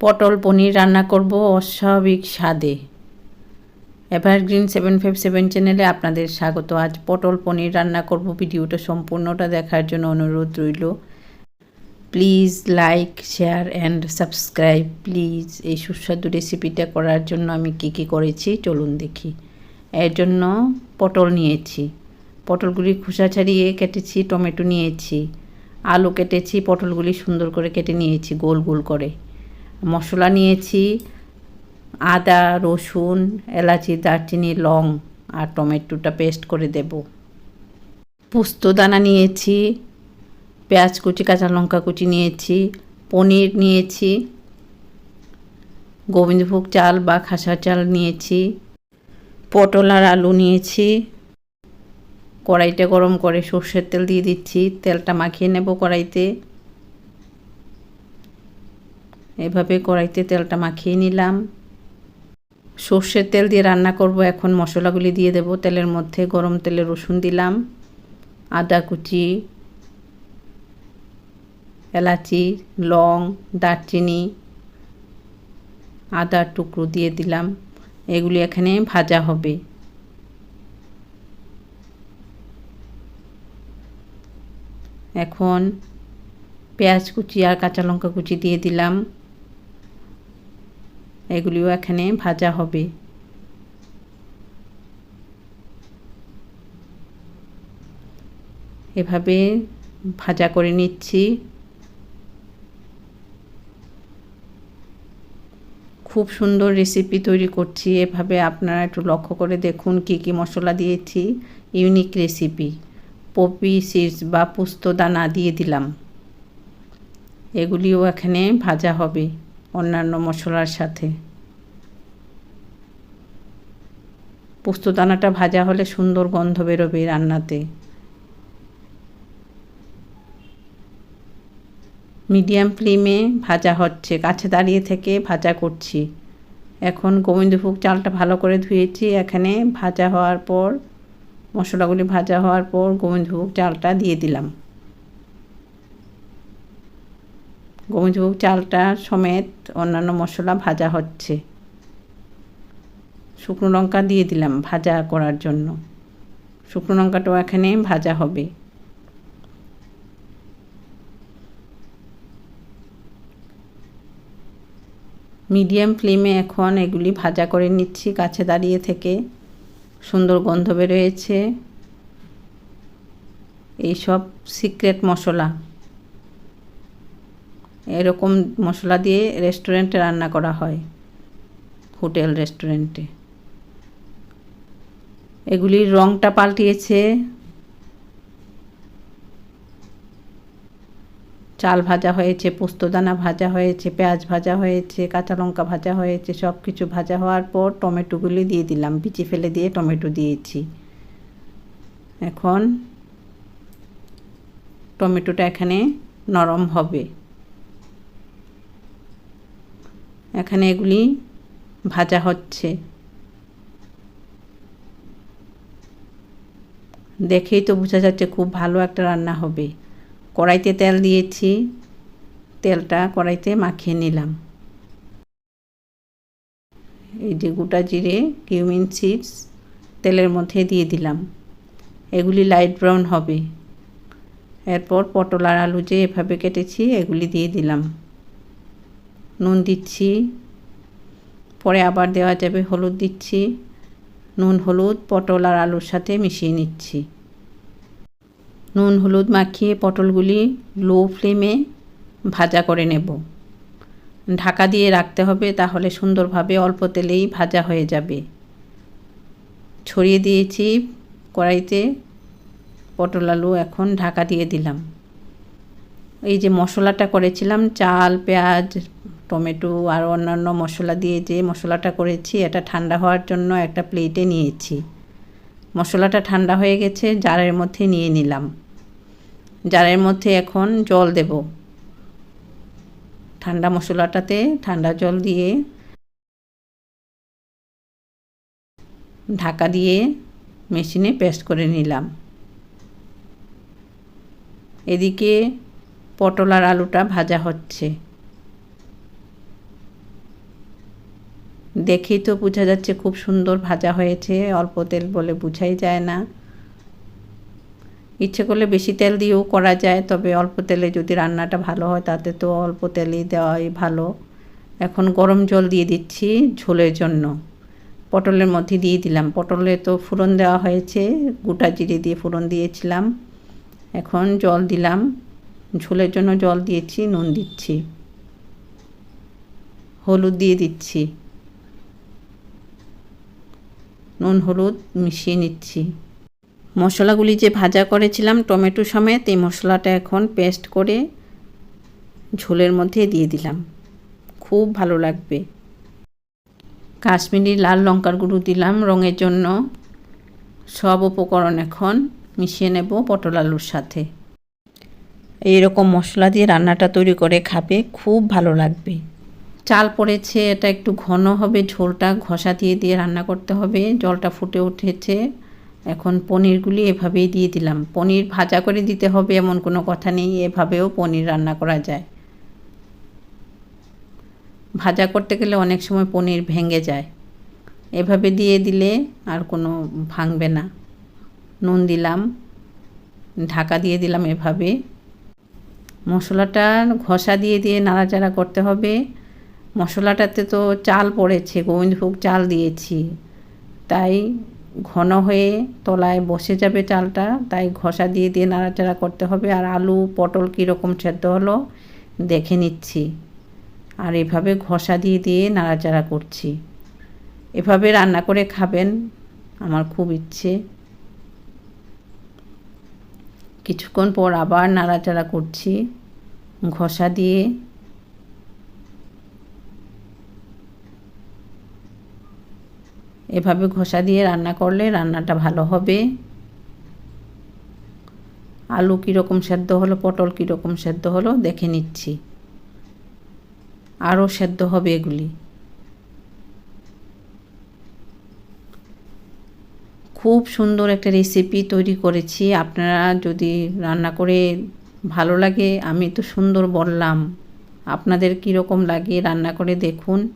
পটল, পনির রান্না করব অস্বাভাবিক স্বাদে। এভারগ্রিন সেভেন ফাইভ সেভেন চ্যানেলে আপনাদের স্বাগত। আজ পটল, পনির রান্না করব। ভিডিওটা সম্পূর্ণটা দেখার জন্য অনুরোধ রইল। Please like, share and subscribe. Please এই সুস্বাদু রেসিপিটা করার জন্য আমি কি কি করেছি চলুন দেখি। এর জন্য পটল নিয়েছি। পটলগুলি খোসা ছাড়িয়ে কেটেছি, টমেটো নিয়েছি। আলু কেটেছি, পটলগুলি সুন্দর করে কেটে নিয়েছি গোল গোল করে। মশলা নিয়েছি, আদা, রসুন, এলাচি, দারচিনি, লং আর টমেটোটা পেস্ট করে দেব। পোস্তদানা নিয়েছি, পেঁয়াজ কুচি, কাঁচা লঙ্কা কুচি নিয়েছি, পনির নিয়েছি, গোবিন্দভোগ চাল বা খাসা চাল নিয়েছি, পটল আর আলু নিয়েছি, কড়াইটা গরম করে সর্ষের তেল দিয়ে দিচ্ছি, তেলটা মাখিয়ে নেব কড়াইতে। এভাবে কড়াইতে তেলটা মাখিয়ে নিলাম। সর্ষের তেল দিয়ে রান্না করব এখন মশলাগুলি দিয়ে দেব। তেলের মধ্যে গরম তেলে রসুন দিলাম, আদা কুচি, এলাচি, লং, দারচিনি আদার টুকরো দিয়ে দিলাম। এগুলি এখানে ভাজা হবে। এখন পেঁয়াজ কুচি আর কাঁচা লঙ্কা কুচি দিয়ে দিলাম। এগুলিও এখানে ভাজা হবে। এভাবে ভাজা করে নিচ্ছি। খুব সুন্দর রেসিপি তৈরি করছি। এভাবে আপনারা একটু লক্ষ্য করে দেখুন কি কি মশলা দিয়েছি। ইউনিক রেসিপি পপি সিডস বা পোস্তদানা দিয়ে দিলাম। এগুলিও এখানে ভাজা হবে। অন্যান্য মশলার সাথে। পোস্তদানাটা ভাজা হলে সুন্দর গন্ধ বেরোবে রান্নাতে। মিডিয়াম ফ্লেমে ভাজা হচ্ছে, কাছে দাঁড়িয়ে থেকে ভাজা করছি। এখন গোবিন্দভোগ চালটা ভালো করে ধুয়েছি, এখানে ভাজা হওয়ার পর, মশলাগুলি ভাজা হওয়ার পর গোবিন্দভোগ চালটা দিয়ে দিলাম। গোবিন্দভোগ চালটা সমেত অন্যান্য মশলা ভাজা হচ্ছে। শুকনো লঙ্কা দিয়ে দিলাম ভাজা করার জন্য। শুকনো লঙ্কাটাও এখানে ভাজা হবে। মিডিয়াম ফ্লেমে এখন এগুলি ভাজা করে নিচ্ছি, কাছে দাঁড়িয়ে থেকে। সুন্দর গন্ধ বেরোয়েছে এইসব সিক্রেট মশলা। এরকম মশলা দিয়ে রেস্টুরেন্টে রান্না করা হয়, হোটেল রেস্টুরেন্টে এগুলির রঙটা পাল্টিয়েছে। চাল ভাজা হয়েছে, পোস্তদানা ভাজা হয়েছে, পেঁয়াজ ভাজা হয়েছে, কাঁচা লঙ্কা ভাজা হয়েছে সব কিছু ভাজা হওয়ার পর টমেটোগুলি দিয়ে দিলাম বিচি ফেলে দিয়ে টমেটো দিয়েছি। এখন টমেটোটা এখানে নরম হবে। এখানে এগুলি ভাজা হচ্ছে। দেখেই তো বোঝা যাচ্ছে খুব ভালো একটা রান্না হবে। কড়াইতে তেল দিয়েছি, তেলটা কড়াইতে মাখিয়ে নিলাম। এই যে গোটা জিরে, কিউমিন সিডস তেলের মধ্যে দিয়ে দিলাম। এগুলি লাইট ব্রাউন হবে। এরপর পটল আর আলু যে এভাবে কেটেছি, এগুলি দিয়ে দিলাম। নুন দিচ্ছি, পরে আবার দেওয়া যাবে হলুদ দিচ্ছি, নুন, হলুদ, পটল আর আলুর সাথে মিশিয়ে নিচ্ছি। নুন, হলুদ মাখিয়ে পটলগুলি লো ফ্লেমে ভাজা করে নেব। ঢাকা দিয়ে রাখতে হবে, তাহলে সুন্দরভাবে অল্প তেলেই ভাজা হয়ে যাবে। ছড়িয়ে দিয়েছি কড়াইতে পটল আলু, এখন ঢাকা দিয়ে দিলাম। এই যে মশলাটা করেছিলাম, চাল, পেঁয়াজ টমেটো আর অন্যান্য মশলা দিয়ে যে মশলাটা করেছি, এটা ঠান্ডা হওয়ার জন্য একটা প্লেটে নিয়েছি। মশলাটা ঠান্ডা হয়ে গেছে, জারের মধ্যে নিয়ে নিলাম। জারের মধ্যে এখন জল দেব। ঠান্ডা মশলাটাতে ঠান্ডা জল দিয়ে ঢাকা দিয়ে মেশিনে পেস্ট করে নিলাম। এদিকে পটল আর আলুটা ভাজা হচ্ছে। দেখেই তো বোঝা যাচ্ছে খুব সুন্দর ভাজা হয়েছে। অল্প তেল বলে বোঝাই যায় না। ইচ্ছে করলে বেশি তেল দিয়েও করা যায়, তবে অল্প তেলে যদি রান্নাটা ভালো হয় তাতে তো অল্প তেলই দেওয়াই ভালো। এখন গরম জল দিয়ে দিচ্ছি ঝোলের জন্য। পটলের মধ্যে দিয়ে দিলাম। পটলে তো ফুরন দেওয়া হয়েছে, গোটা জিরে দিয়ে ফুরন দিয়েছিলাম। এখন জল দিলাম। ঝোলের জন্য জল দিয়েছি, নুন দিচ্ছি। হলুদ দিয়ে দিচ্ছি। নুন, হলুদ মিশিয়ে নিচ্ছি। মশলাগুলি যে ভাজা করেছিলাম টমেটো সমেত, এই মশলাটা এখন পেস্ট করে ঝোলের মধ্যে দিয়ে দিলাম। খুব ভালো লাগবে। কাশ্মীরি লাল লঙ্কার গুঁড়ো দিলাম রঙের জন্য। সব উপকরণ এখন মিশিয়ে নেব পটল আলুর সাথে। এইরকম মশলা দিয়ে রান্নাটা তৈরি করে খাবে, খুব ভালো লাগবে। চাল পড়েছে, এটা একটু ঘন হবে, ঝোলটা ঘষা দিয়ে দিয়ে রান্না করতে হবে, জলটা ফুটে উঠেছে। এখন পনিরগুলি এভাবেই দিয়ে দিলাম। পনির ভাজা করে দিতে হবে, এমন কোনো কথা নেই, এভাবেও পনির রান্না করা যায়। ভাজা করতে গেলে অনেক সময় পনির ভেঙে যায়। এভাবে দিয়ে দিলে আর কোনো ভাঙবে না। নুন দিলাম, ঢাকা দিয়ে দিলাম এভাবে। মশলাটা ঘষা দিয়ে দিয়ে নাড়াচাড়া করতে হবে। মশলাটাতে তো চাল পড়েছে, গোবিন্দভোগ চাল দিয়েছি। তাই ঘন হয়ে তলায় বসে যাবে চালটা, তাই ঘষা দিয়ে দিয়ে নাড়াচাড়া করতে হবে। আর আলু, পটল কীরকম সেদ্ধ হলো দেখে নিচ্ছি। আর এভাবে ঘষা দিয়ে দিয়ে নাড়াচাড়া করছি। এভাবে রান্না করে খাবেন আমার খুব ইচ্ছে। কিছুক্ষণ পর আবার নাড়াচাড়া করছি। ঘষা দিয়ে এভাবে ঘষা দিয়ে রান্না করলে রান্নাটা ভালো হবে। আলু কীরকম সেদ্ধ হলো, পটল কীরকম সেদ্ধ হলো, দেখে নিচ্ছি। আরও সেদ্ধ হবে এগুলি। খুব সুন্দর একটা রেসিপি তৈরি করেছি। আপনারা যদি রান্না করে ভালো লাগে, আমি তো সুন্দর বললাম। আপনাদের কীরকম লাগে রান্না করে দেখুন।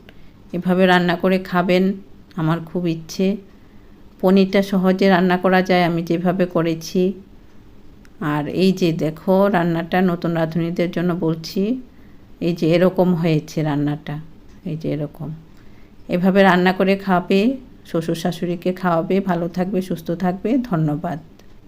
এভাবে রান্না করে খাবেন। আমার খুব ইচ্ছে। পনিরটা সহজে রান্না করা যায়, আমি যেভাবে করেছি। আর এই যে দেখো, রান্নাটা নতুন রাঁধুনিদের জন্য বলছি, এই যে এরকম হয়েছে রান্নাটা, এই যে এরকম। এভাবে রান্না করে খাবে, শ্বশুর শাশুড়িকে খাওয়াবে, ভালো থাকবে, সুস্থ থাকবে, ধন্যবাদ।